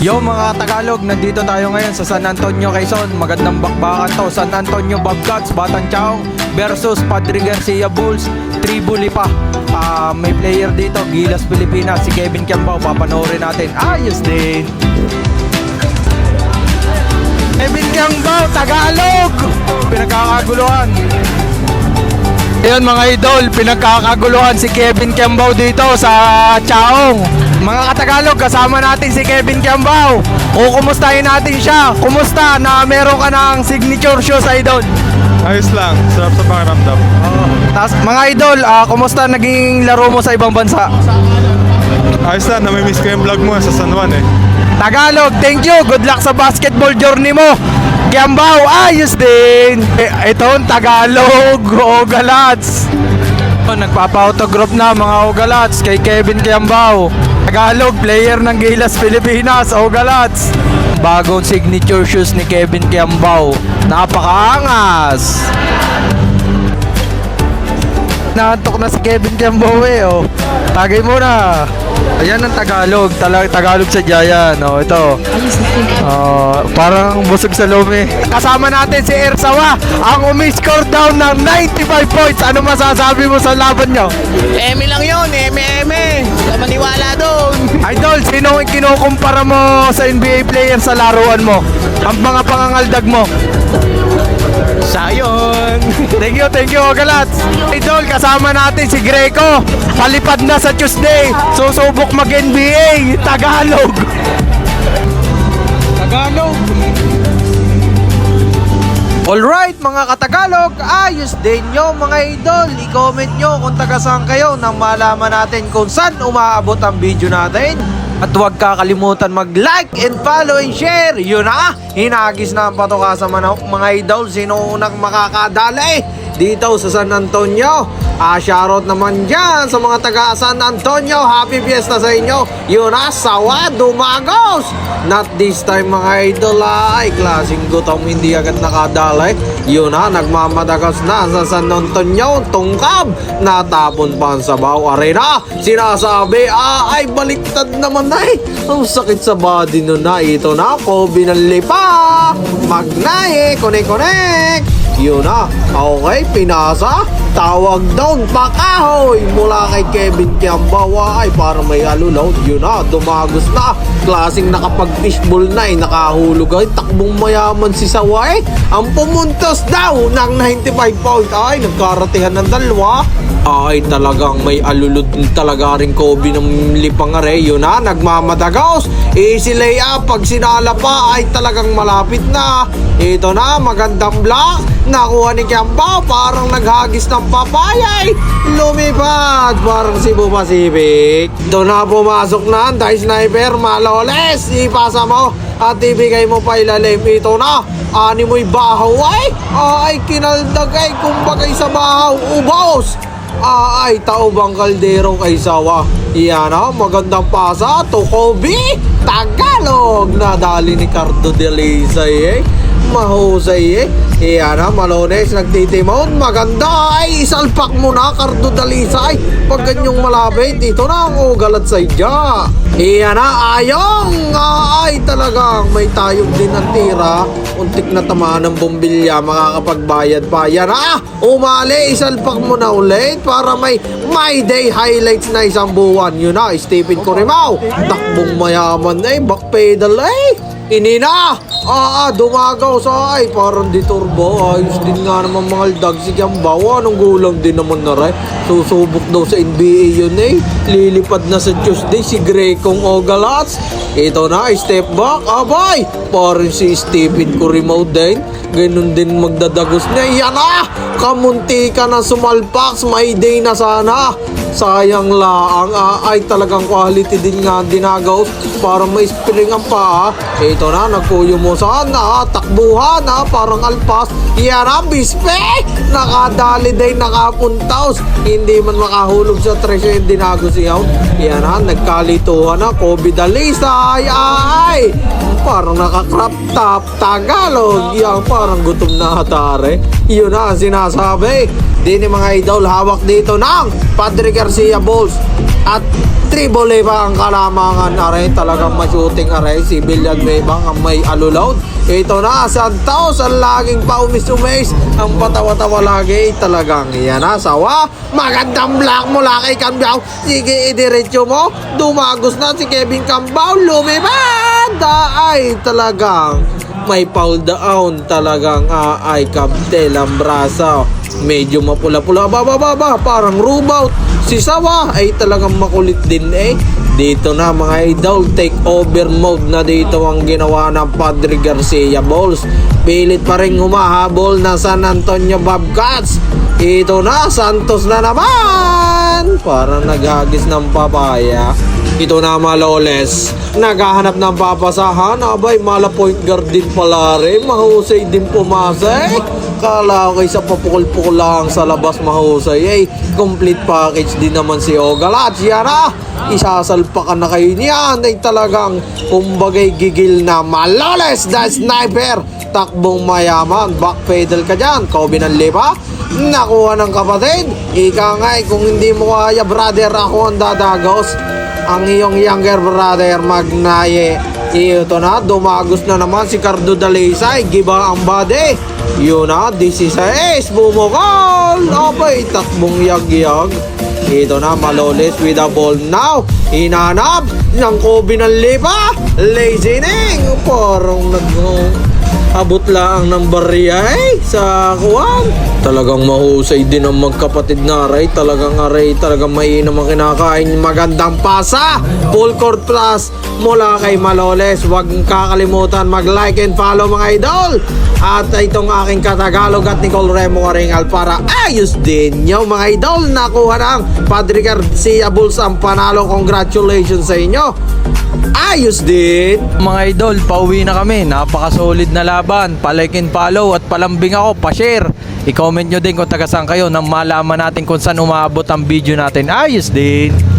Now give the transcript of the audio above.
Yo mga Tagalog, nandito tayo ngayon sa San Antonio, Quezon. Magandang bakbakan to. San Antonio Bobcats, Batang Chaong versus Padre Garcia Bulls, Tribu Lipa. Ah, may player dito, Gilas Pilipinas, si Kevin Kiambao. Papanoorin natin. Ayos din. Kevin Kiambao, Tagalog! Pinagkakaguluhan. Ayun mga idol, pinagkakaguluhan si Kevin Kiambao dito sa Chaong. Mga katagalog, kasama natin si Kevin Kiambao. O kumustahin natin siya. Kumusta na meron ka ng signature shoes idol? Ayos lang, sarap sa pakiramdam. Tas, mga idol, ah, kumusta naging laro mo sa ibang bansa? Ayos lang, namimiss ko yung vlog mo sa San Juan eh. Tagalog, thank you. Good luck sa basketball journey mo. Kiambao, ayos din. Eh, ito ang Tagalog, Ogalats. Oh, Nagpapa-autograph na mga Ogalats kay Kevin Kiambao. Tagalog, player ng Gilas Pilipinas, Ogalats. Bagong signature shoes ni Kevin Kiambao. Napakaangas. Naantok na si Kevin Kiambao eh, oh. Tagay mo na. Ayan ang Tagalog. Talag Tagalog sa Jayan. Oh, ito. Oh, parang busog sa lumi. Kasama natin si Ersawa, ang umiscore down ng 95 points. Ano masasabi mo sa laban nyo? Eme lang yun. Wala maniwala doon. Idol, sino ang kinukumpara mo sa NBA player sa laruan mo? Ang mga pangangaldag mo. Sayon. Thank you, thank you, Galats. Idol, kasama natin si Greco. Palipad na sa Tuesday. Susubok mag-NBA. Tagalog. Tagalog. Alright mga katagalog, ayos din nyo mga idol. I-comment nyo kung taga saan kayo nang malaman natin kung saan umaabot ang video natin. At huwag kakalimutan mag-like and follow and share. Yun na, hinagis na ang patoka sa manok mga idol. Sino unang makakadali dito sa San Antonio? Ah, shoutout naman dyan sa mga taga San Antonio. Happy Fiesta sa inyo. Yun na, sawa, dumagos. Not this time mga idol ay klaseng gutom hindi agad nakadalay. Yun na, nagmamadagas na sa San Antonio. Tungkab, natapon pa ang sabaw arena. Sinasabi, ah, ay baliktad naman na eh. Ang sakit sa body nun na. Ito na, ko binalipa. Magnaye, connect-connect. Yun na. Okay, pinasa. Tawag down, pakahoy mula kay Kevin Kiambawa ay para may alulaw. Yun na, dumagos na. Klaseng nakapag-fishball na eh, nakahulog ay takbong mayaman si Saway. Ang pumuntos daw ng 95 pound ay nagkaratihan ng dalawa. Ay talagang may alulod talaga rin Kobe ng lipang are. Yun na, nagmamadagaos. Easy layup. Pag sinala pa ay talagang malapit na. Ito na, magandang block. Nakuha ni Kiambao. Parang naghagis ng papayay. Lumipad. Parang Cebu Pacific. Ito na pumasok na. Dahil sniper, maloles. Ipasa mo. At ibigay mo pa ilalim. Ito na. Ani mo'y bahaw ay. Ay, kinaldag ay. Sa bahaw. Ubos. Ah, ay, tao bang kaldero kay Sawa? Iyan na, magandang pasa to Kobe Tagalog Nadali ni Cardo de Lisay eh Mahusay eh. Iyan na, Malones nagtitimon. Maganda ay, isalpak mo na Cardo de Lisay Pag ganyong malapit, ito na ang ugalat sa idya Iyan na, ayong Ay, talagang may tayong din ang tira Untik na tamaan ng bombilya Makakapagbayad pa. Yan na, umali, isalpak mo na ulit Para may My Day highlights na isang buwan. Yun na, Stephen Corimao Takbong mayaman eh, backpedal eh. Inina! Ah, ah, dumagaw sa ay, parang di turbo. Ayos din nga naman mga aldag si Kiambao. Anong gulang din naman na rin. Susubok daw sa NBA yun eh. Lilipad na sa Tuesday si Grecong Ogalats. Ito na, step back. Abay! Parang si Stephen Corimao din. Ganun din magdadagos na. Yan na! Kamunti ka na sumalpak. May day na sana. Sayang laang ah, ay talagang quality din nga dinagaw para may spring ang paa. Ito na, nagkuyo mo sana, takbuhan ha, parang alpas. Yan na, bispe! Nakadali din, nakapuntaos. Hindi man makahulog sa tresyo yung dinago siyaw. Yan na, nagkalituhan na, Kobe Dalisa, ay ay! Parang nakakrap top, Tagalog. Yan pa, parang gutom na atare. Yun na ang sinasabi. Di ni mga idol, hawak dito ng Padre Garcia Bulls. At Tribole pa ang kalamangan aray talagang mashooting aray si Billiard Maybang ang may alulod. Ito na Santos ang laging paumis-umis ang patawa-tawa lagi. Talagang yan na sawa. Magandang block mo laki Cambiao sige idiretso mo. Dumagos na si Kevin Cambiao lumipad ay talagang may foul down talagang ah, ay kabtel ang braso. Medyo mapula-pula. Ba ba ba ba parang rubout si Sawa ay talagang makulit din eh dito na mga idol take over mode na dito ang ginawa ng Padre Garcia Bulls pilit pa rin humahabol na San Antonio Bobcats ito na Santos na naman parang naghagis ng papaya ito na Maloles. Naghahanap ng papasahan. Abay, mala point guard din pala rin. Mahusay din pumasa eh. Kala ko sa papukol-pukol lang sa labas mahusay eh. Complete package din naman si Ogalat. Yan na. Isasalpakan na kayo niyan. Ay talagang kumbagay gigil na Maloles. The sniper. Takbong mayaman. Backpedal ka dyan. Kobe ng lipa. Nakuha ng kapatid. Ika nga eh, kung hindi mo kaya brother ako ang dadagos ang iyong younger brother Magnaye. Ito na, dumagos na naman si Cardo Dalisay. Giba ang body. Yun na, 16. Bumukol. Abay, takbong yag-yag. Ito na, malolis with the ball now. Hinanap ng Kobe ng lipa. Lazyning. Parang nag abot lang ng barya eh, sa kuwan. Talagang mahusay din ang magkapatid na aray. Talagang aray, talagang mainam ang kinakain. Magandang pasa. Full court plus mula kay Maloles. Huwag kakalimutan mag-like and follow mga idol. At itong aking katagalog at Nicole Remo Karingal para ayos din nyo mga idol. Nakuha ng Padre Garcia Bulls ang panalo. Congratulations sa inyo. Ayos din. Mga idol, pauwi na kami. Napaka-solid na laban. Palike and follow at palambing ako, pa-share. I-comment nyo din kung taga saan kayo nang malaman natin kung saan umaabot ang video natin. Ayos din.